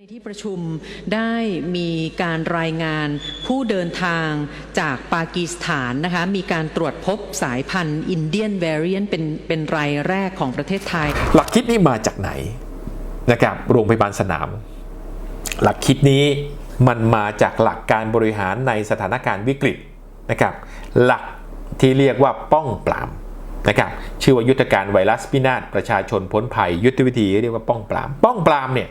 ในที่ประชุมได้มีการรายงานผู้เดินทางจากปากีสถานนะคะมีการตรวจพบสายพันธุ์อินเดียนแวริเอนเป็นเป็นรายแรกของประเทศไทย หลักคิดนี้มาจากไหนนะครับโรงพยาบาลสนาม หลักคิดนี้มันมาจากหลักการบริหารในสถานการณ์วิกฤตนะครับหลักที่เรียกว่าป้องปรามนะครับชื่อว่ายุทธการไวรัสพินาศประชาชนพ้นภัย ยุทธวิธีเรียกว่าป้องปราม ป้องปรามเนี่ย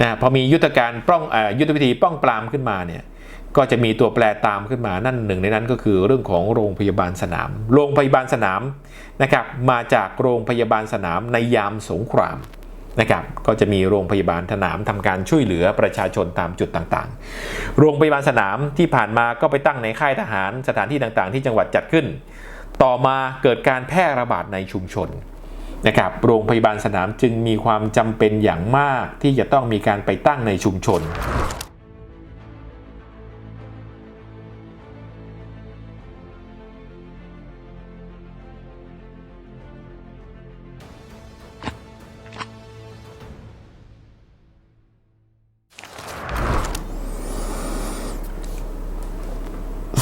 นะพอมียุทธการป้องอยุทธวิธีป้องปรามขึ้นมาเนี่ยก็จะมีตัวแปรตามขึ้นมานั่นหนึ่งในนั้นก็คือเรื่องของโรงพยาบาลสนาม โรงพยาบาลสนามนะครับมาจากโรงพยาบาลสนามในยามสงครามนะครับก็จะมีโรงพยาบาลสนามทำการช่วยเหลือประชาชนตามจุดต่างๆ โรงพยาบาลสนามที่ผ่านมาก็ไปตั้งในค่ายทหารสถานที่ต่างๆ ที่จังหวัดจัดขึ้น ต่อมาเกิดการแพร่ระบาดในชุมชน นะครับโรงพยาบาลสนามจึงมีความจำเป็นอย่างมากที่จะต้องมีการไปตั้งในชุมชน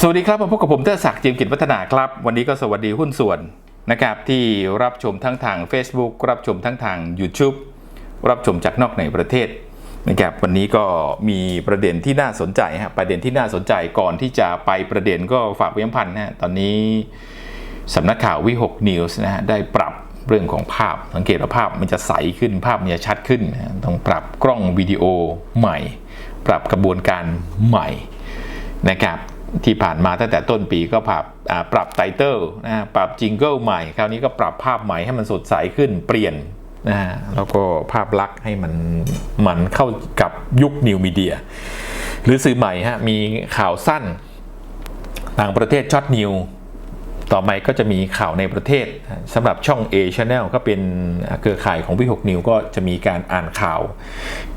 สวัสดีครับมาพบกับผมเตอร์ศักดิ์เจียมกิจวัฒนาครับ วันนี้ก็สวัสดีหุ้นส่วน นะครับที่รับชมทั้งทาง Facebook รับชมทั้งทาง YouTube รับชมจากนอกในประเทศนะครับวันนี้ก็มีประเด็นที่น่าสนใจฮะประเด็นที่น่าสนใจก่อนที่จะไปประเด็นก็ฝากไว้ยังพันนะฮะตอนนี้สำนักข่าววิหกนิวส์นะฮะได้ปรับเรื่องของภาพสังเกตว่าภาพมันจะใสขึ้นภาพมันจะชัดขึ้นนะต้องปรับกล้องวิดีโอใหม่ ปรับกระบวนการใหม่นะครับ ที่ผ่านมาตั้งแต่ต้นปีก็ปรับปรับไตเติลนะปรับจิงเกิลใหม่ คราวนี้ก็ปรับภาพใหม่ให้มันสดใสขึ้นเปลี่ยนนะแล้วก็ภาพลักษณ์ให้มันมันเข้ากับยุคนิวมีเดีย หรือสื่อใหม่ฮะมีข่าวสั้น ต่างประเทศช็อตนิว ต่อไปก็จะมีข่าวในประเทศสำหรับช่อง A Channel ก็เป็นเครือข่ายของวิหกนิวก็จะมีการอ่านข่าว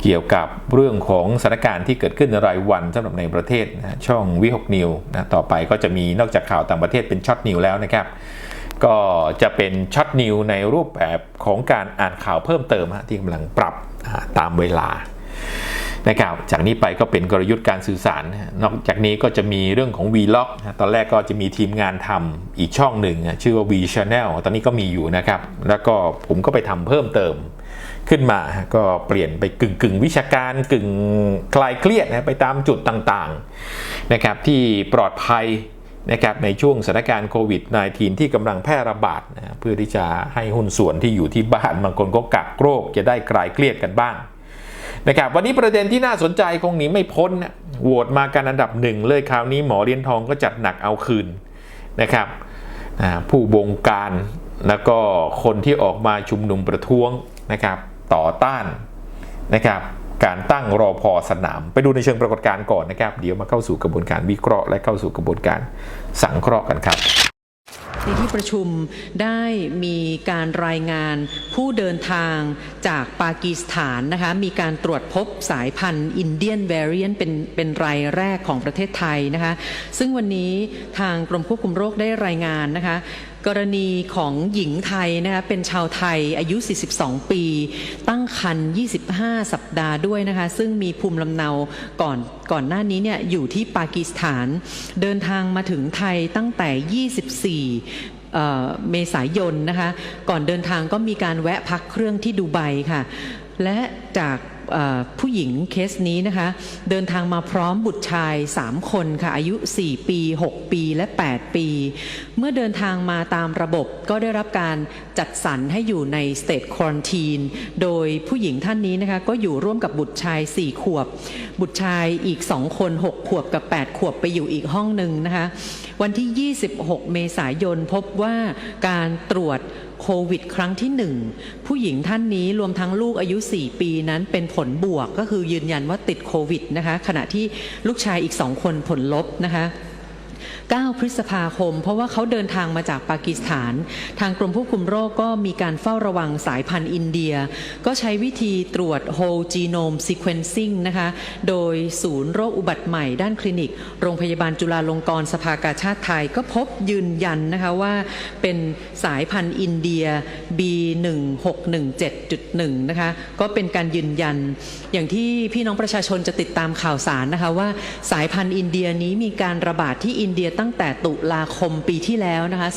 เกี่ยวกับเรื่องของสถานการณ์ที่เกิดขึ้นรายวันสำหรับในประเทศนะช่องวิหกนิวนะต่อไปก็จะมีนอกจากข่าวต่างประเทศเป็นช็อตนิวแล้วนะครับก็จะเป็นช็อตนิวในรูปแบบของการอ่านข่าวเพิ่มเติมที่กำลังปรับตามเวลา นะครับจากนี้ไปก็เป็นกลยุทธ์การสื่อสาร นอกจากนี้ก็จะมีเรื่องของ Vlog ตอนแรกก็จะมีทีมงานทำอีกช่องหนึ่ง ชื่อว่า V Channel ตอนนี้ก็มีอยู่นะครับ แล้วก็ผมก็ไปทำเพิ่มเติมขึ้นมาก็เปลี่ยนไปกึ่งกึ่งวิชาการกึ่งคลายเครียดนะไปตามจุดต่างๆนะครับที่ปลอดภัยนะครับในช่วงสถานการณ์โควิด -19 ที่กำลังแพร่ระบาดนะเพื่อที่จะให้หุ้นส่วนที่อยู่ที่บ้านบางคนก็กักโรคจะได้คลายเครียดกันบ้าง นะครับวันนี้ประเด็นที่น่าสนใจคงหนีไม่พ้นโหวตมากันอันดับหนึ่งเลยคราวนี้หมอเรียนทองก็จัดหนักเอาคืนนะครับผู้บงการแล้วก็คนที่ออกมาชุมนุมประท้วงนะครับต่อต้านนะครับการตั้งรอพอสนาม ไปดูในเชิงปรากฏการณ์ก่อนนะครับ เดี๋ยวมาเข้าสู่กระบวนการวิเคราะห์และเข้าสู่กระบวนการสังเคราะห์กันครับ ในที่ประชุมได้มีการรายงานผู้เดินทางจากปากีสถานนะคะมีการตรวจพบสายพันธุ์อินเดียนแวริเอนเป็นเป็นรายแรกของประเทศไทยนะคะซึ่งวันนี้ทางกรมควบคุมโรคได้รายงานนะคะ กรณีของหญิงไทยนะคะเป็นชาวไทยอายุ 42 ปี ตั้งครรภ์25 สัปดาห์ด้วยนะคะ ซึ่งมีภูมิลำเนาก่อนก่อนหน้านี้เนี่ยอยู่ที่ปากีสถาน เดินทางมาถึงไทยตั้งแต่ 24เมษายนนะคะ ก่อนเดินทางก็มีการแวะพักเครื่องที่ดูไบค่ะ และจาก ผู้หญิงเคสนี้นะคะ เดินทางมาพร้อมบุตรชาย 3 คนค่ะ อายุ 4 ปี 6 ปีและ 8 ปี เมื่อเดินทางมาตามระบบก็ได้รับการจัดสรรให้อยู่ในสเต e ควอนตีนโดยผู้หญิงท่านนี้นะคะ ก็อยู่ร่วมกับบุตรชาย 4 ขวบ บุตรชายอีก 2 คน 6 ขวบกับ 8 ขวบไปอยู่อีกห้องหนึ่งนะคะ วันที่ 26 เมษายนพบว่าการตรวจโควิดครั้งที่ 1 ผู้หญิงท่านนี้รวมทั้งลูกอายุ 4 ปีนั้นเป็นผลบวกก็คือยืนยันว่าติดโควิดนะคะขณะที่ลูกชายอีก 2 คนผลลบนะคะ 9 พฤษภาคม เพราะว่าเขาเดินทางมาจากปากีสถาน ทางกรมควบคุมโรคก็มีการเฝ้าระวังสายพันธุ์อินเดีย ก็ใช้วิธีตรวจ whole genome sequencing นะคะ โดยศูนย์โรคอุบัติใหม่ด้านคลินิก โรงพยาบาลจุฬาลงกรณ์สภากาชาติไทย ก็พบยืนยันนะคะว่าเป็นสายพันธุ์อินเดีย B1617.1 นะคะ ก็เป็นการยืนยัน อย่างที่พี่น้องประชาชนจะติดตามข่าวสารนะคะว่าสายพันธุ์อินเดียนี้มีการระบาดที่อินเดียตั้งแต่ตุลาคมปีที่แล้วนะคะ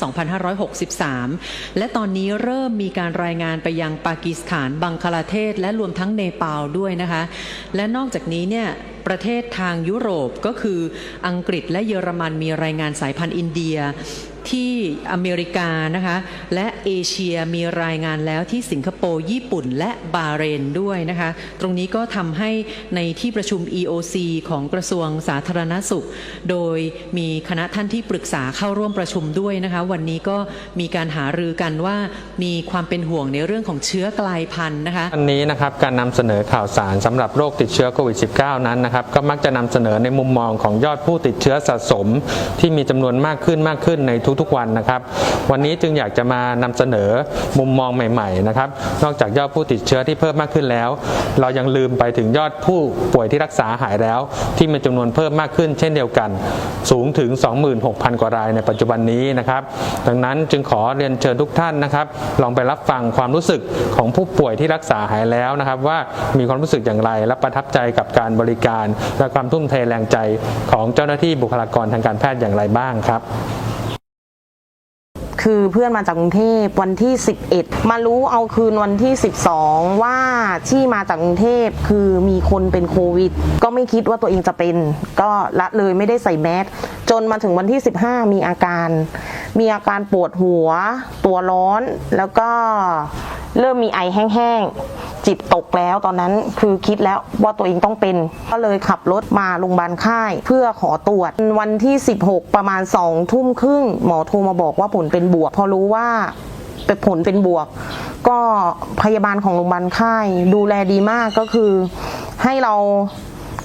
2563 และตอนนี้เริ่มมีการรายงานไปยังปากีสถาน บังคลาเทศ และรวมทั้งเนปาลด้วยนะคะ และนอกจากนี้เนี่ยประเทศทางยุโรปก็คืออังกฤษและเยอรมันมีรายงานสายพันธุ์อินเดีย ที่อเมริกานะคะและเอเชียมีรายงานแล้วที่สิงคโปร์ ญี่ปุ่น และบาเรนด้วยนะคะตรงนี้ก็ทำให้ในที่ประชุม EOC ของกระทรวงสาธารณสุข โดยมีคณะท่านที่ปรึกษาเข้าร่วมประชุมด้วยนะคะวันนี้ก็มีการหารือกันว่ามีความเป็นห่วงในเรื่องของเชื้อกลายพันธุ์นะคะวันนี้นะครับการนำเสนอข่าวสารสำหรับโรคติดเชื้อโควิด -19 นั้นนะครับก็มักจะนำเสนอในมุมมองของยอดผู้ติดเชื้อสะสม ที่มีจำนวนมากขึ้นมากขึ้นในทุกๆวันนะครับ วันนี้จึงอยากจะมานำเสนอมุมมองใหม่ๆนะครับ นอกจากยอดผู้ติดเชื้อที่เพิ่มมากขึ้นแล้ว เรายังลืมไปถึงยอดผู้ป่วยที่รักษาหายแล้ว ที่มีจำนวนเพิ่มมากขึ้น เช่นเดียวกัน สูงถึง 26,000 กว่ารายในปัจจุบันนี้นะครับ ดังนั้นจึงขอเรียนเชิญทุกท่านนะครับ ลองไปรับฟังความรู้สึกของผู้ป่วยที่รักษาหายแล้วนะครับ ว่ามีความรู้สึกอย่างไรและประทับใจกับการบริการ และความทุ่มเทแรงใจของเจ้าหน้าที่บุคลากรทางการแพทย์อย่างไรบ้างครับ คือเพื่อนมาจากกรุงเทพวันที่ 11 มารู้เอาคืนวันที่ 12 ว่าที่มาจากกรุงเทพคือมีคนเป็นโควิด ก็ไม่คิดว่าตัวเองจะเป็น ก็ละเลยไม่ได้ใส่แมสจนมาถึงวันที่ 15 มีอาการ มีอาการปวดหัว ตัวร้อน แล้วก็เริ่มมีไอแห้งๆ จิตตกแล้วตอนนั้นคือคิดแล้วว่าตัวเองต้องเป็น ก็เลยขับรถมาโรงพยาบาลค่าย เพื่อขอตรวจ วันที่ 16 ประมาณ2ทุ่มครึ่งหมอโทรมาบอกว่าผลเป็นบวก พอรู้ว่าเป็นผลเป็นบวก ก็พยาบาลของโรงพยาบาลค่าย ดูแลดีมากก็คือให้เรา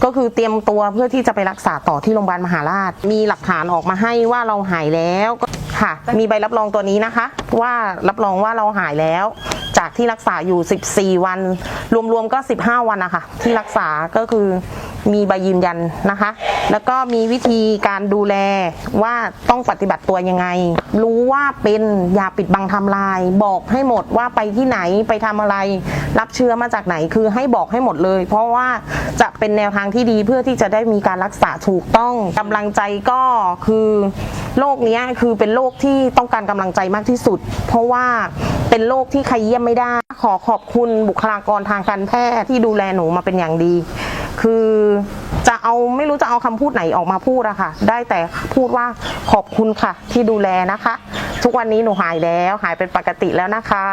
ก็คือเตรียมตัวเพื่อที่จะไปรักษาต่อที่โรงพยาบาลมหาราช มีหลักฐานออกมาให้ว่าเราหายแล้วค่ะ มีใบรับรองตัวนี้นะคะ ว่ารับรองว่าเราหายแล้ว จากที่รักษาอยู่ 14 วัน รวมๆก็ 15 วันนะคะที่รักษาก็คือ มีใบยืนยันนะคะ แล้วก็มีวิธีการดูแลว่าต้องปฏิบัติตัวยังไง รู้ว่าเป็นอย่าปิดบังทำลายบอกให้หมดว่าไปที่ไหนไปทำอะไร รับเชื้อมาจากไหนคือให้บอกให้หมดเลย เพราะว่าจะเป็นแนวทางที่ดีเพื่อที่จะได้มีการรักษาถูกต้องกำลังใจก็คือโรคนี้คือเป็นโรคที่ต้องการกำลังใจมากที่สุด เพราะว่าเป็นโรคที่ใครเยี่ยมไม่ได้ ขอขอบคุณบุคลากรทางการแพทย์ที่ดูแลหนูมาเป็นอย่างดี คือจะเอาไม่รู้จะเอาคำพูดไหนออกมาพูดอะค่ะ ได้แต่พูดว่าขอบคุณค่ะที่ดูแลนะคะ ทุกวันนี้หนูหายแล้วหายเป็นปกติแล้วนะคะ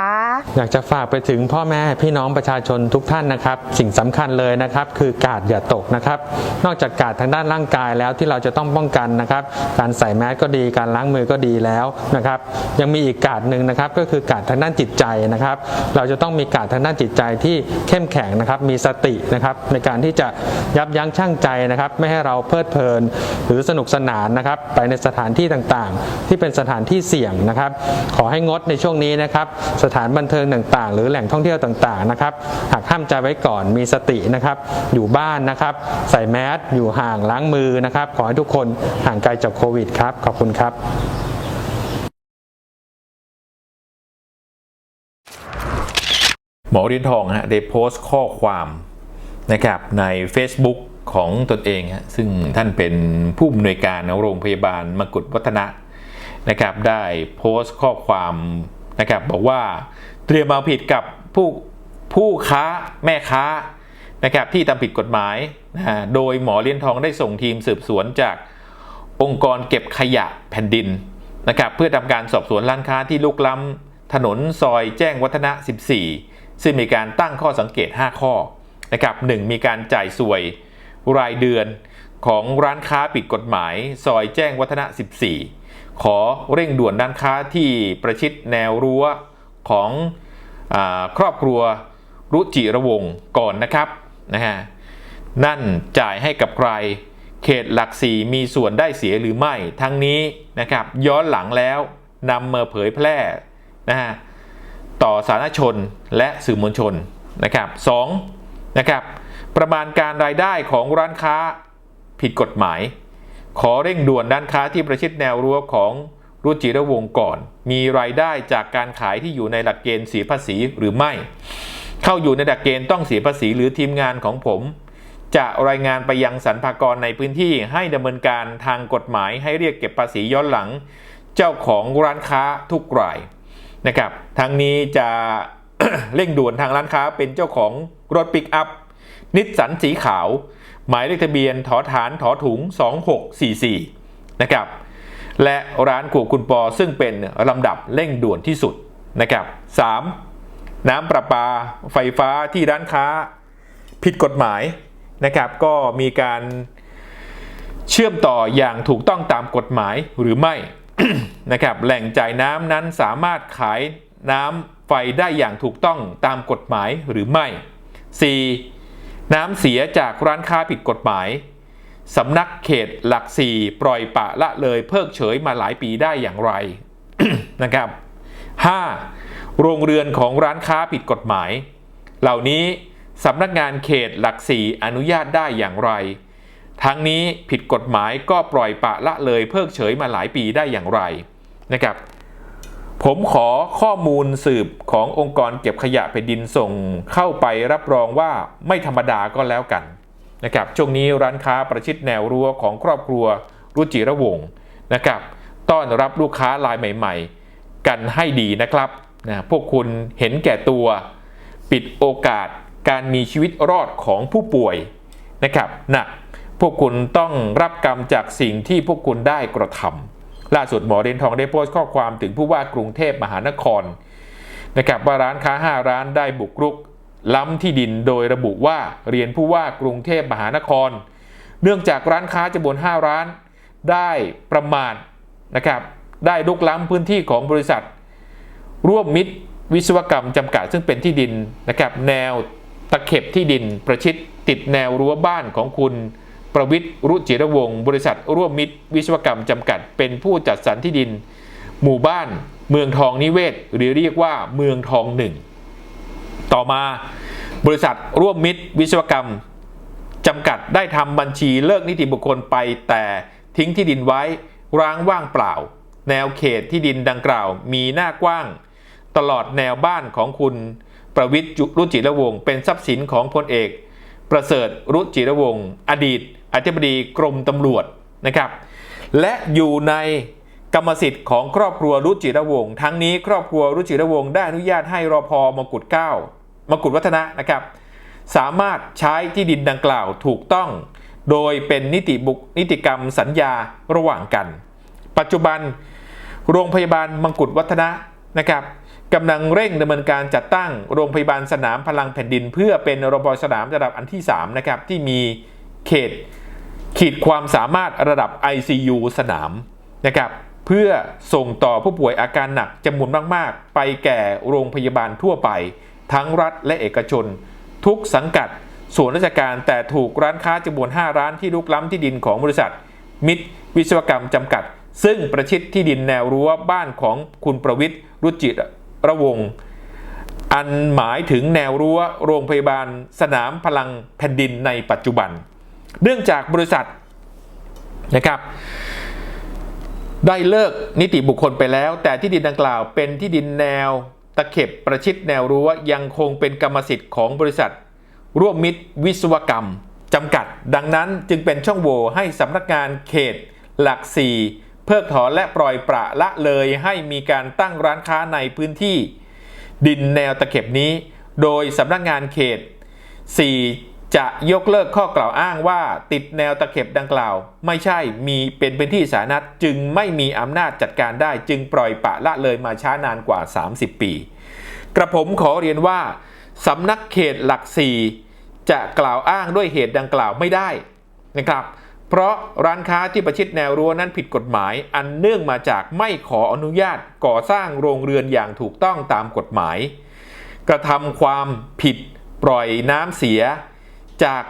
อยากจะฝากไปถึงพ่อแม่พี่น้องประชาชนทุกท่านนะครับ สิ่งสำคัญเลยนะครับ คือกาดอย่าตกนะครับ นอกจากกาดทางด้านร่างกายแล้วที่เราจะต้องป้องกันนะครับ การใส่แมสก็ดีการล้างมือก็ดีแล้วนะครับ ยังมีอีกกาดหนึ่งนะครับ ก็คือกาดทางด้านจิตใจนะครับ เราจะต้องมีกาดทางด้านจิตใจที่เข้มแข็งนะครับ มีสตินะครับ ในการที่จะยับยั้งชั่งใจนะครับ ไม่ให้เราเพลิดเพลิน หรือสนุกสนานนะครับ ไปในสถานที่ต่างๆ ที่เป็นสถานที่เสี่ยงนะครับ ขอให้งดในช่วงนี้นะครับ สถานบันเทิงต่างๆ หรือแหล่งท่องเที่ยวต่างๆนะครับ หากห้ามใจไว้ก่อนมีสตินะครับ อยู่บ้านนะครับ ใส่แมสอยู่ห่างล้างมือนะครับ ขอให้ทุกคนห่างไกลจากโควิดครับ ขอบคุณครับหมอเรียญทองฮะได้โพสต์ข้อความนะครับใน Facebook ของตนเองฮะซึ่งท่านเป็นผู้อำนวยการโรงพยาบาลมกุฎวัฒนะ นะครับได้โพสต์ข้อความนะครับบอกว่าเตรียมเอาผิดกับผู้ผู้ค้าแม่ค้านะครับที่ทำผิดกฎหมายนะโดยหมอเหรียญทองได้ส่งทีมสืบสวนจากองค์กรเก็บขยะแผ่นดินนะครับเพื่อทำการสอบสวนร้านค้าที่ลุกล้ำถนนซอยแจ้งวัฒนะ 14 ซึ่งมีการตั้งข้อสังเกต 5 ข้อนะครับหนึ่งมีการจ่ายสวยรายเดือนของร้านค้าผิดกฎหมาย ซอยแจ้งวัฒนะ 14 ขอเร่งด่วนร้านค้าที่ประชิดแนวรั้วของอครอบครัวรุจิระวงศ์ก่อนนะครับนะฮะนั่นจ่ายให้กับใคร เขตหลักสี่มีส่วนได้เสียหรือไม่ ทั้งนี้นะครับย้อนหลังแล้วนำมาเผยแพร่นะฮะต่อสาธารณชนและสื่อมวลชนนะครับสองนะครับประมาณการรายได้ของร้านค้าผิดกฎหมาย ขอเร่งด่วนด้านค้าที่ประชิดแนวรั้วของรุจิระวงก่อน มีรายได้จากการขายที่อยู่ในหลักเกณฑ์เสียภาษีหรือไม่ เข้าอยู่ในหลักเกณฑ์ต้องเสียภาษีหรือทีมงานของผม จะรายงานไปยังสรรพากรในพื้นที่ให้ดำเนินการทางกฎหมายให้เรียกเก็บภาษีย้อนหลัง เจ้าของร้านค้าทุกรายนะครับทั้งนี้จะเร่งด่วนทางร้านค้าเป็นเจ้าของรถปิกอัพนิสสันสีขาว หมายเลขทะเบียนถอฐานถอถุง 2644 นะครับ และร้านครัวคุณปอซึ่งเป็นลำดับเร่งด่วนที่สุดนะครับ 3. น้ำประปาไฟฟ้าที่ร้านค้าผิดกฎหมายนะครับ ก็มีการเชื่อมต่ออย่างถูกต้องตามกฎหมายหรือไม่นะครับ แหล่งจ่ายน้ำนั้นสามารถขายน้ำไฟได้อย่างถูกต้องตามกฎหมายหรือไม่ 4. น้ำเสียจากร้านค้าผิดกฎหมายสำนักเขตหลักสี่ปล่อยปะละเลยเพิกเฉยมาหลายปีได้อย่างไรนะครับ 5. โรงเรือนของร้านค้าผิดกฎหมาย เหล่านี้สำนักงานเขตหลักสี่อนุญาตได้อย่างไร ทั้งนี้ผิดกฎหมายก็ปล่อยปะละเลยเพิกเฉยมาหลายปีได้อย่างไรนะครับ ผมขอข้อมูลสืบขององค์กรเก็บขยะแผ่นดินส่งเข้าไปรับรองว่าไม่ธรรมดาก็แล้วกันนะครับช่วงนี้ร้านค้าประชิดแนวรั้วของครอบครัวรุจิระวงศ์นะครับ ต้อนรับลูกค้ารายใหม่ ๆ กันให้ดีนะครับนะพวกคุณเห็นแก่ตัว ปิดโอกาสการมีชีวิตรอดของผู้ป่วยนะครับนะพวกคุณต้องรับกรรมจากสิ่งที่พวกคุณได้กระทำ ล่าสุดหมอเดนทองได้โพสต์ข้อความถึงผู้ว่ากรุงเทพมหานครนะครับว่าร้านค้า 5 ร้านได้บุกรุก ล้ำที่ดินโดยระบุว่าเรียนผู้ว่ากรุงเทพมหานคร เนื่องจากร้านค้าจำนวน 5 ร้านได้ประมาทนะครับได้ลุกล้ำพื้นที่ของบริษัท ร่วมมิตรวิศวกรรมจำกัดซึ่งเป็นที่ดินนะครับแนวตะเข็บที่ดินประชิดติดแนวรั้วบ้านของคุณ ประวิทย์รุจิรวงศ์บริษัทร่วมมิตร วิศวกรรมจำกัด เป็นผู้จัดสรรที่ดิน หมู่บ้าน เมืองทองนิเวศ หรือเรียกว่าเมืองทองหนึ่งต่อมาบริษัทร่วมมิตร วิศวกรรมจำกัดได้ทำบัญชีเลิกนิติบุคคลไป แต่ทิ้งที่ดินไว้ร้างว่างเปล่า แนวเขตที่ดินดังกล่าวมีหน้ากว้าง ตลอดแนวบ้านของคุณประวิทย์รุจิรวงศ์เป็นทรัพย์สินของพลเอก ประเสริฐรุจิรวงศ์อดีต อธิบดีกรมตำรวจนะครับ และอยู่ในกรรมสิทธิ์ของครอบครัวรุจิรวงศ์ทั้งนี้ครอบครัวรุจิรวงศ์ได้อนุญาตให้รอพอมกุฎเก้ามกุฎวัฒนะนะครับ สามารถใช้ที่ดินดังกล่าวถูกต้อง โดยเป็นนิติบุคนิติกรรมสัญญาระหว่างกัน ปัจจุบัน โรงพยาบาลมงกุฎวัฒนะนะครับกำลังเร่งดำเนินการจัดตั้งโรงพยาบาลสนามพลังแผ่นดิน เพื่อเป็นโรงพยาบาลสนามระดับอันที่ 3 นะครับ ที่มีเขต ขีดความสามารถระดับ ICU สนามนะครับเพื่อส่งต่อผู้ป่วยอาการหนักจำนวนมาก ๆ ไปแก่โรงพยาบาลทั่วไป ทั้งรัฐและเอกชน ทุกสังกัด ส่วนราชการแต่ถูกร้านค้าจำนวน 5 ร้านที่ลุกล้ำที่ดินของบริษัท มิตรวิศวกรรมจำกัด ซึ่งประชิดที่ดินแนวรั้วบ้านของคุณประวิทย์รุจิระวงอันหมายถึงแนวรั้วโรงพยาบาลสนามพลังแผ่นดินในปัจจุบัน เนื่องจากบริษัทนะครับได้เลิกนิติบุคคลไปแล้ว แต่ที่ดินดังกล่าวเป็นที่ดินแนวตะเข็บประชิดแนวรั้วยังคงเป็นกรรมสิทธิ์ของบริษัท ร่วมมิตรวิศวกรรมจำกัด ดังนั้นจึงเป็นช่องโหว่ให้สำนักงานเขตหลักสี่เพิกถอนและปล่อยปละละเลยให้มีการตั้งร้านค้าในพื้นที่ ดินแนวตะเข็บนี้ โดยสำนักงานเขต 4 จะยกเลิกข้อกล่าวอ้างว่าติดแนวตะเข็บดังกล่าว ไม่ใช่มีเป็นพื้นที่สาธารณะจึงไม่มีอำนาจจัดการได้ จึงปล่อยปะละเลยมาช้านานกว่า 30 ปี กระผมขอเรียนว่าสำนักเขตหลักสี่จะกล่าวอ้างด้วยเหตุดังกล่าวไม่ได้นะครับ เพราะร้านค้าที่ประชิดแนวรั้วนั้นผิดกฎหมาย อันเนื่องมาจากไม่ขออนุญาตก่อสร้างโรงเรือนอย่างถูกต้องตามกฎหมาย กระทำความผิดปล่อยน้ำเสีย จาก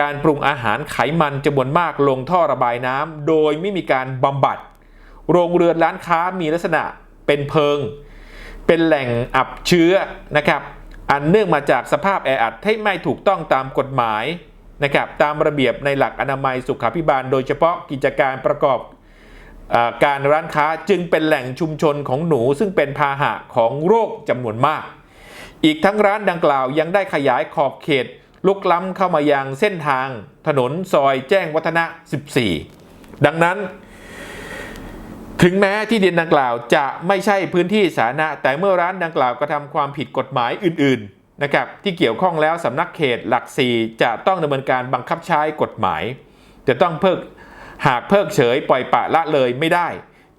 การปรุงอาหารไขมันจำนวนมากลงท่อระบายน้ำโดยไม่มีการบำบัด โรงเรือนร้านค้ามีลักษณะเป็นเพิง เป็นแหล่งอับเชื้อนะครับอันเนื่องมาจากสภาพแออัดที่ไม่ถูกต้องตามกฎหมายนะครับตามระเบียบในหลักอนามัยสุขาภิบาล โดยเฉพาะกิจการประกอบอการร้านค้าจึงเป็นแหล่งชุมชนของหนู ซึ่งเป็นพาหะของโรคจำนวนมาก อีกทั้งร้านดังกล่าวยังได้ขยายขอบเขต ลุกล้ำเข้ามายังเส้นทางถนนซอยแจ้งวัฒนะ 14 ดังนั้น ถึงแม้ที่ดินดังกล่าวจะไม่ใช่พื้นที่สาธารณะ แต่เมื่อร้านดังกล่าวกระทำความผิดกฎหมายอื่น ๆ นะครับ ที่เกี่ยวข้องแล้วสำนักเขตหลักสี่จะต้องดำเนินการบังคับใช้กฎหมาย จะต้องเพิกหากเพิกเฉยปล่อยปละละเลยไม่ได้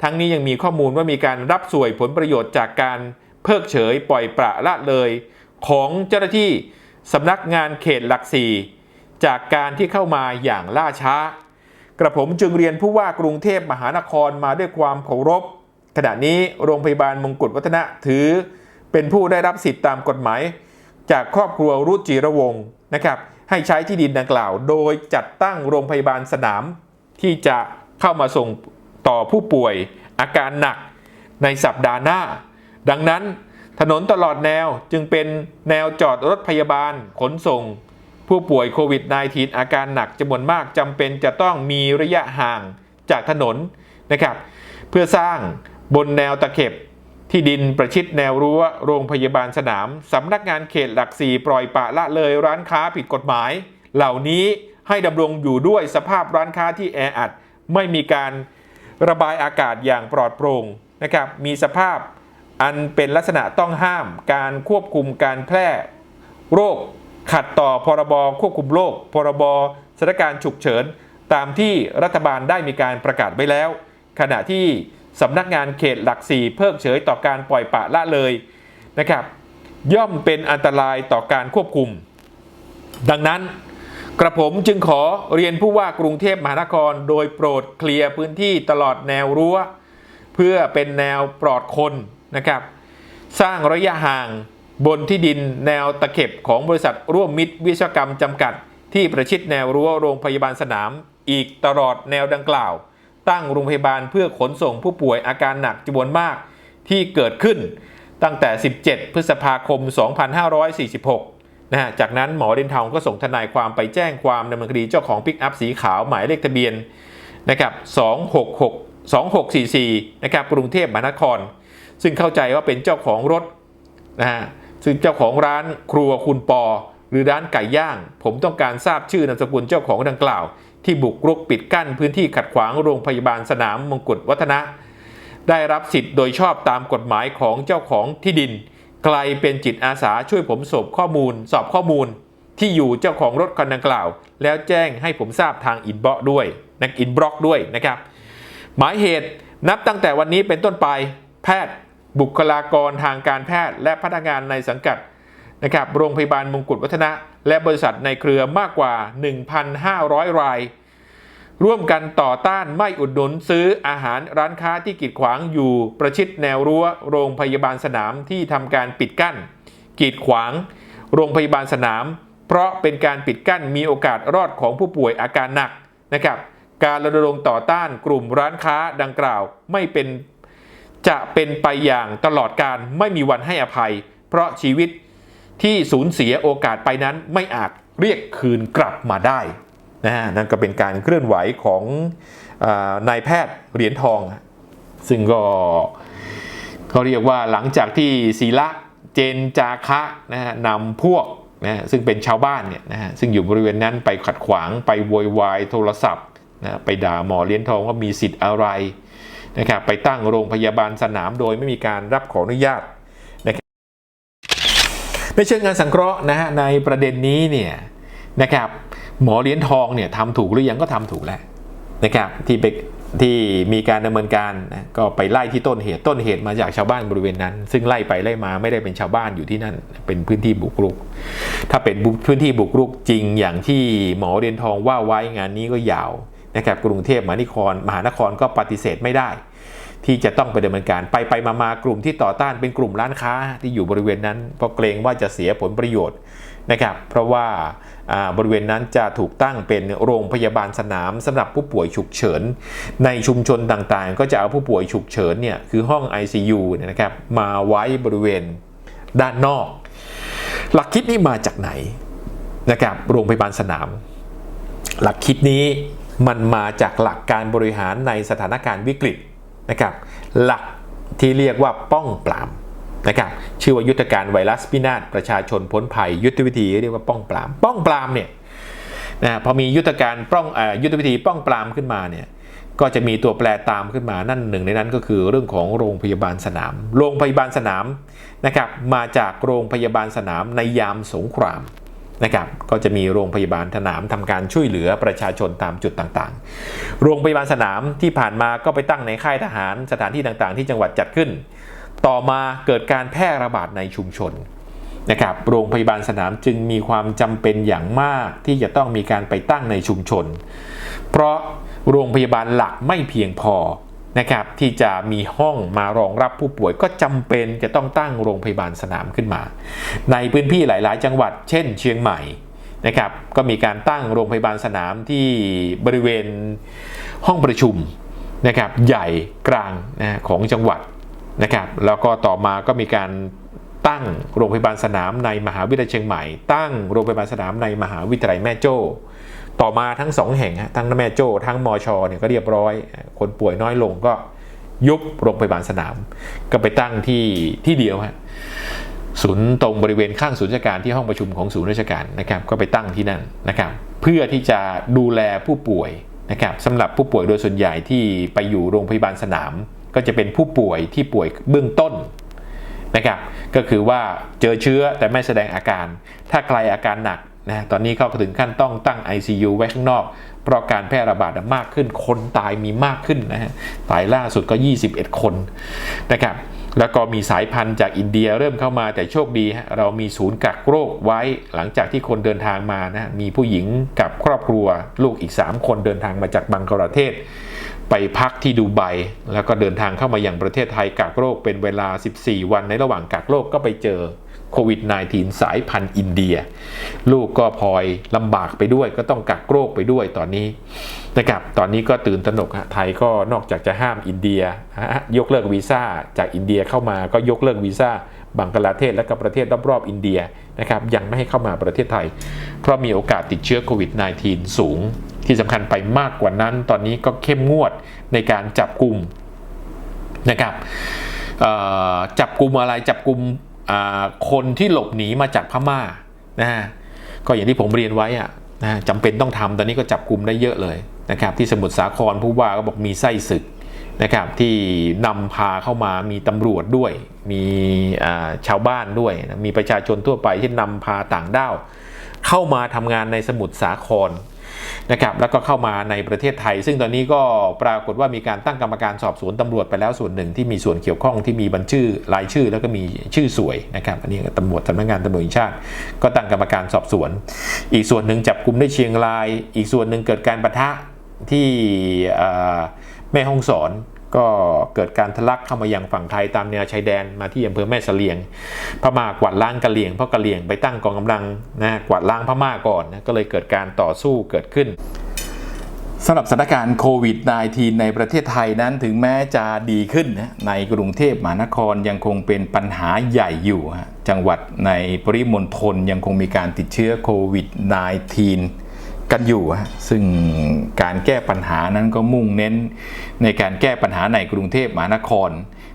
ทั้งนี้ยังมีข้อมูลว่ามีการรับสวยผลประโยชน์จากการเพิกเฉยปล่อยปละละเลย ของเจ้าหน้าที่ สำนักงานเขตหลักสี่จากการที่เข้ามาอย่างล่าช้า กระผมจึงเรียนผู้ว่ากรุงเทพมหานครมาด้วยความเคารพ ขณะนี้โรงพยาบาลมงกุฎวัฒนะถือ เป็นผู้ได้รับสิทธิ์ตามกฎหมาย จากครอบครัวรุจิระวงศ์นะครับ ให้ใช้ที่ดินดังกล่าว โดยจัดตั้งโรงพยาบาลสนาม ที่จะเข้ามาส่งต่อผู้ป่วยอาการหนักในสัปดาห์หน้า ดังนั้น ถนนตลอดแนวจึงเป็นแนวจอดรถพยาบาลขนส่ง ผู้ป่วยโควิด -19 อาการหนักจำนวนมากจำเป็นจะต้องมีระยะห่างจากถนนนะครับ เพื่อสร้างบนแนวตะเข็บที่ดินประชิดแนวรั้วโรงพยาบาลสนามสำนักงานเขตหลักสี่ปล่อยปะละเลยร้านค้าผิดกฎหมาย เหล่านี้ให้ดำรงอยู่ด้วยสภาพร้านค้าที่แออัด ไม่มีการระบายอากาศอย่างปลอดโปร่งนะครับ มีสภาพ อันเป็นลักษณะต้องห้ามการควบคุมการแพร่โรคขัดต่อพรบควบคุมโรคพรบสถานการณ์ฉุกเฉิน ตามที่รัฐบาลได้มีการประกาศไว้แล้ว ขณะที่สำนักงานเขตหลักสี่เพิกเฉยต่อการปล่อยปะละเลยนะครับย่อมเป็นอันตรายต่อการควบคุม ดังนั้น กระผมจึงขอเรียนผู้ว่ากรุงเทพมหานคร โดยโปรดเคลียร์พื้นที่ตลอดแนวรั้ว เพื่อเป็นแนวปลอดคน นะครับ สร้างระยะห่างบนที่ดินแนวตะเข็บของบริษัทร่วมมิตรวิศวกรรมจำกัด ที่ประชิดแนวรั้วโรงพยาบาลสนาม อีกตลอดแนวดังกล่าว ตั้งโรงพยาบาลเพื่อขนส่งผู้ป่วยอาการหนักจำนวนมากที่เกิดขึ้นตั้งแต่ 17 พฤษภาคม 2546 นะฮะ จากนั้นหมอเดนทองก็ส่งทนายความไปแจ้งความดำเนินคดีเจ้าของปิกอัพสีขาวหมายเลขทะเบียนนะครับ 266 2644 นะครับ กรุงเทพมหานคร ซึ่งเข้าใจว่าเป็นเจ้าของรถนะฮะซึ่งเจ้าของร้านครัวคุณปอ หรือร้านไก่ย่าง ผมต้องการทราบชื่อนามสกุลเจ้าของดังกล่าว ที่บุกรุกปิดกั้นพื้นที่ขัดขวางโรงพยาบาลสนามมงกุฎวัฒนะ ได้รับสิทธิ์โดยชอบตามกฎหมายของเจ้าของที่ดินใครเป็นจิตอาสาช่วยผมสอบข้อมูล สอบข้อมูล ที่อยู่เจ้าของรถคันดังกล่าว แล้วแจ้งให้ผมทราบทางอินบ็อกด้วยนะอินบล็อกด้วยนะครับ หมายเหตุนับตั้งแต่วันนี้เป็นต้นไปแพทย์ บุคลากรทางการแพทย์ และพนักงานในสังกัดนะครับโรงพยาบาลมงกุฎวัฒนะ และบริษัทในเครือมากกว่า 1,500 ราย ร่วมกันต่อต้านไม่อุดหนุนซื้ออาหารร้านค้าที่กีดขวางอยู่ประชิดแนวรั้ว โรงพยาบาลสนามที่ทำการปิดกั้น กีดขวาง โรงพยาบาลสนาม เพราะเป็นการปิดกั้นมีโอกาสรอดของผู้ป่วยอาการหนักนะครับการรณรงค์ต่อต้านกลุ่มร้านค้าดังกล่าวไม่เป็น จะเป็นไปอย่างตลอดการไม่มีวันให้อภัย เพราะชีวิตที่สูญเสียโอกาสไปนั้นไม่อาจเรียกคืนกลับมาได้นะฮะนั่นก็เป็นการเคลื่อนไหวของอนายแพทย์เหรียญทอง ซึ่งก็เขาเรียกว่าหลังจากที่ศีละเจนจาคะนะฮะนำพวกนะซึ่งเป็นชาวบ้านเนี่ยนะฮะซึ่งอยู่บริเวณนั้นไปขัดขวางไปโวยวายโทรศัพท์นะไปด่าหมอเหรียญทองว่ามีสิทธิ์อะไร นะครับไปตั้งโรงพยาบาลสนามโดยไม่มีการรับขออนุญาตนะครับในเชิงงานสังเคราะห์นะฮะในประเด็นนี้เนี่ยนะครับหมอเหรียญทองเนี่ยทำถูกหรือยังก็ทำถูกแล้วนะครับที่ไปที่มีการดำเนินการนะก็ไปไล่ที่ต้นเหตุต้นเหตุมาจากชาวบ้านบริเวณนั้น ซึ่งไล่ไปไล่มาไม่ได้เป็นชาวบ้านอยู่ที่นั่น เป็นพื้นที่บุกรุก ถ้าเป็นพื้นที่บุกรุกจริงอย่างที่หมอเหรียญทองว่าไว้งานนี้ก็ยาว นะครับกรุงเทพมหานคร มหานครก็ปฏิเสธไม่ได้ ที่จะต้องไปดำเนินการไปไปมามากลุ่มที่ต่อต้านเป็นกลุ่มร้านค้าที่อยู่บริเวณนั้นเพราะเกรงว่าจะเสียผลประโยชน์นะครับเพราะว่าบริเวณนั้นจะถูกตั้งเป็นโรงพยาบาลสนามสำหรับผู้ป่วยฉุกเฉิน ในชุมชนต่างๆ ก็จะเอาผู้ป่วยฉุกเฉินเนี่ยคือห้อง ICU นะครับมาไว้บริเวณด้านนอก หลักคิดนี้มาจากไหนนะครับโรงพยาบาลสนาม หลักคิดนี้ มันมาจากหลักการบริหารในสถานการณ์วิกฤตนะครับหลักที่เรียกว่าป้องปรามนะครับชื่อว่ายุทธการไวรัสพินาศประชาชนพ้นภัย ยุทธวิธีเรียกว่าป้องปราม ป้องปรามเนี่ยนะพอมียุทธการป้องอยุทธวิธีป้องปรามขึ้นมาเนี่ยก็จะมีตัวแปรตามขึ้นมานั่นหนึ่งในนั้นก็คือเรื่องของโรงพยาบาลสนาม โรงพยาบาลสนามนะครับมาจากโรงพยาบาลสนามในยามสงคราม นะครับก็จะมีโรงพยาบาลสนามทำการช่วยเหลือประชาชนตามจุดต่างๆ โรงพยาบาลสนามที่ผ่านมาก็ไปตั้งในค่ายทหารสถานที่ต่างๆ ที่จังหวัดจัดขึ้น ต่อมาเกิดการแพร่ระบาดในชุมชนนะครับโรงพยาบาลสนามจึงมีความจำเป็นอย่างมากที่จะต้องมีการไปตั้งในชุมชน เพราะโรงพยาบาลหลักไม่เพียงพอ นะครับที่จะมีห้องมารองรับผู้ป่วยก็จำเป็นจะต้องตั้งโรงพยาบาลสนามขึ้นมา ในพื้นที่หลาย ๆ จังหวัด เช่น เชียงใหม่นะครับก็มีการตั้งโรงพยาบาลสนามที่บริเวณห้องประชุมนะครับใหญ่กลางนะของจังหวัดนะครับแล้วก็ต่อมาก็มีการตั้งโรงพยาบาลสนามในมหาวิทยาลัยเชียงใหม่ ตั้งโรงพยาบาลสนามในมหาวิทยาลัยแม่โจ้ ต่อมาทั้งสองแห่งทั้งแม่โจ้ทั้งมอชอเนี่ยก็เรียบร้อย คนป่วยน้อยลงก็ยุบโรงพยาบาลสนาม ก็ไปตั้งที่ที่เดียวฮะศูนย์ตรงบริเวณข้างศูนย์ราชการที่ห้องประชุมของศูนย์ราชการนะครับก็ไปตั้งที่นั่นนะครับ เพื่อที่จะดูแลผู้ป่วยนะครับสำหรับผู้ป่วยโดยส่วนใหญ่ที่ไปอยู่โรงพยาบาลสนาม ก็จะเป็นผู้ป่วยที่ป่วยเบื้องต้นนะครับก็คือว่าเจอเชื้อแต่ไม่แสดงอาการ ถ้าใครอาการหนัก นะตอนนี้ก็ถึงขั้นต้องตั้ง ICU ไว้ข้างนอก เพราะการแพร่ระบาดมากขึ้นคนตายมีมากขึ้นนะฮะตายล่าสุดก็ 21 คนนะครับแล้วก็มีสายพันธุ์จากอินเดียเริ่มเข้ามาแต่โชคดี เรามีศูนย์กักโรคไว้หลังจากที่คนเดินทางมานะมีผู้หญิงกับครอบครัว ลูกอีก 3 คนเดินทางมาจากบังกลาเทศ ไปพักที่ดูไบแล้วก็เดินทางเข้ามาอย่างประเทศไทยกักโรคเป็นเวลา 14 วันในระหว่างกักโรคก็ไปเจอ โควิด -19 สายพันธุ์อินเดีย ลูกก็พลอยลำบากไปด้วย ก็ต้องกักโรคไปด้วยตอนนี้นะครับตอนนี้ก็ตื่นตระหนกไทยก็นอกจากจะห้ามอินเดีย ยกเลิกวีซ่าจากอินเดียเข้ามาก็ยกเลิกวีซ่าบังกลาเทศและก็ประเทศรอบๆอินเดียนะครับยังไม่ให้เข้ามาประเทศไทย เพราะมีโอกาสติดเชื้อโควิด -19 สูง ที่สำคัญไปมากกว่านั้น ตอนนี้ก็เข้มงวดในการจับกลุ่มนะครับจับกลุ่มอะไรจับกลุ่ม คนที่หลบหนีมาจากพม่านะฮะก็อย่างที่ผมเรียนไว้อะนะจำเป็นต้องทำตอนนี้ก็จับกลุ่มได้เยอะเลยนะครับที่สมุทรสาครผู้ว่าก็บอกมีไส้ศึกนะครับที่นำพาเข้ามามีตำรวจด้วย มีชาวบ้านด้วยนะมีประชาชนทั่วไปที่นำพาต่างด้าวเข้ามาทำงานในสมุทรสาคร นะครับแล้วก็เข้ามาในประเทศไทย ซึ่งตอนนี้ก็ปรากฏว่ามีการตั้งกรรมการสอบสวนตำรวจไปแล้วส่วนหนึ่งที่มีส่วนเกี่ยวข้องที่มีบัญชีรายชื่อ แล้วก็มีชื่อสวยนะครับอันนี้ตำรวจสำนักงานตำรวจชาติ ก็ตั้งกรรมการสอบสวน อีกส่วนหนึ่งจับกลุ่มได้เชียงราย อีกส่วนหนึ่งเกิดการประทะที่แม่ฮ่องสอน ก็เกิดการทะลักเข้ามาอยังฝั่งไทยตามแนวชายแดนมาที่อำเภอแม่เสลียง พม่ากวาดล้างกะเหลี่ยงเพราะกะเหลี่ยงไปตั้งกองกำลังนะกวาดล้างพม่าก่อนนะก็เลยเกิดการต่อสู้เกิดขึ้นสำหรับสถานการณ์โควิด -19 ในประเทศไทยนั้นถึงแม้จะดีขึ้นนะในกรุงเทพมหานครยังคงเป็นปัญหาใหญ่อยู่ จังหวัดในปริมณฑลยังคงมีการติดเชื้อโควิด -19 กันอยู่ฮะซึ่งการแก้ปัญหานั้นก็มุ่งเน้น ในการแก้ปัญหาในกรุงเทพมหานคร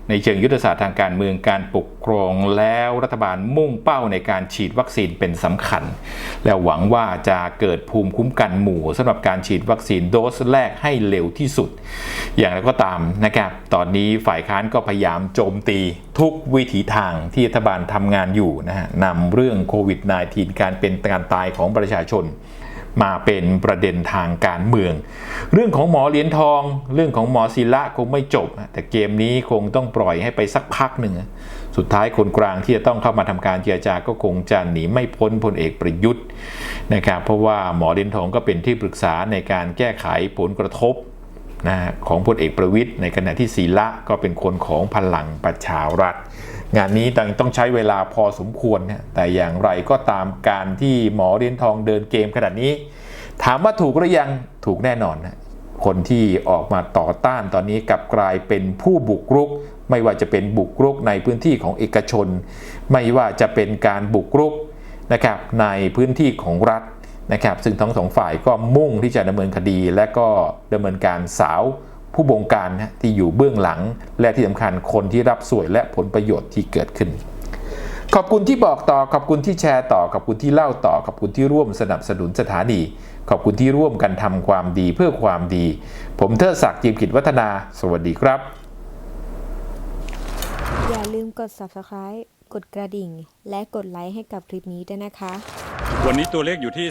ในเชิงยุทธศาสตร์ทางการเมืองการปกครองแล้วรัฐบาลมุ่งเป้าในการฉีดวัคซีนเป็นสำคัญ และหวังว่าจะเกิดภูมิคุ้มกันหมู่สำหรับการฉีดวัคซีนโดสแรกให้เร็วที่สุด อย่างไรก็ตามนะครับ ตอนนี้ฝ่ายค้านก็พยายามโจมตีทุกวิถีทางที่รัฐบาลทำงานอยู่นะฮะนำเรื่องโควิด -19 การเป็นการตายของประชาชน มาเป็นประเด็นทางการเมือง เรื่องของหมอเหรียญทอง เรื่องของหมอศิละคงไม่จบ แต่เกมนี้คงต้องปล่อยให้ไปสักพักหนึ่ง สุดท้ายคนกลางที่จะต้องเข้ามาทำการเจรจาก็คงจะหนีไม่พ้นพลเอกประยุทธ์นะครับเพราะว่าหมอเหรียญทองก็เป็นที่ปรึกษาในการแก้ไขผลกระทบ นะของพลเอกประวิทย์ในขณะที่ศีละก็เป็นคนของพลังประชารัฐ งานนี้ต้องใช้เวลาพอสมควรนะแต่อย่างไรก็ตามการที่หมอเรียญทองเดินเกมขนาดนี้ ถามว่าถูกหรือยังถูกแน่นอนนะคนที่ออกมาต่อต้านตอนนี้กลับกลายเป็นผู้บุกรุก ไม่ว่าจะเป็นบุกรุกในพื้นที่ของเอกชน ไม่ว่าจะเป็นการบุกรุกนะครับในพื้นที่ของรัฐ นะครับซึ่งทั้งสองฝ่ายก็มุ่งที่จะดำเนินคดี และก็ดำเนินการสาวผู้บงการนะที่อยู่เบื้องหลัง และที่สำคัญคนที่รับสวยและผลประโยชน์ที่เกิดขึ้น ขอบคุณที่บอกต่อขอบคุณที่แชร์ต่อขอบคุณที่เล่าต่อขอบคุณที่ร่วมสนับสนุนสถานี ขอบคุณที่ร่วมกันทำความดีเพื่อความดี ผมเทิดศักดิ์จิมกิจวัฒนา สวัสดีครับ อย่าลืมกด subscribe กดกระดิ่ง และกดไลค์ให้กับคลิปนี้ด้วยนะคะ วันนี้ตัวเลขอยู่ที่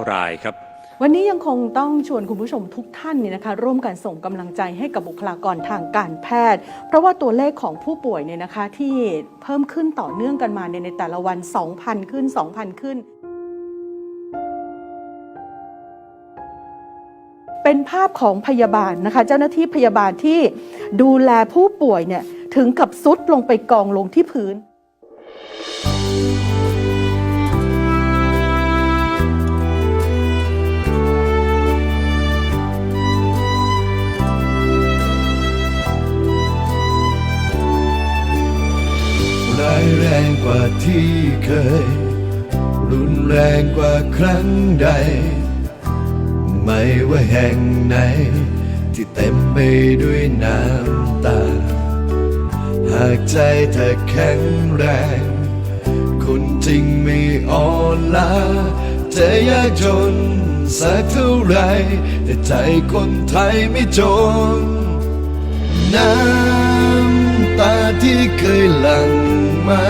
2,839 รายครับ วันนี้ยังคงต้องชวนคุณผู้ชมทุกท่านเนี่ยนะคะ ร่วมกันส่งกำลังใจให้กับบุคลากรทางการแพทย์ เพราะว่าตัวเลขของผู้ป่วยเนี่ยนะคะที่เพิ่มขึ้นต่อเนื่องกันมาเนี่ยในแต่ละวัน 2,000 ขึ้น 2,000 ขึ้น เป็นภาพของพยาบาลนะคะ เจ้าหน้าที่พยาบาลที่ดูแลผู้ป่วยเนี่ย ถึงกับซุดลงไปกองลงที่พื้น ร้ายแรงกว่าที่เคย รุนแรงกว่าครั้งใด ไม่ว่าแห่งไหน ที่เต็มไปด้วยน้ำตา หากใจเธอแข็งแรงคนจริงไม่อ่อนล้าจะยากจนสักเท่าไร แต่ใจคนไทยไม่จน น้ำตาที่เคยหลั่งมา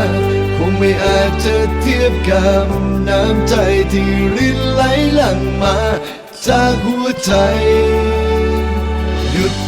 คงไม่อาจจะเทียบกับน้ำใจที่รินไหลหลั่งมา จากหัวใจ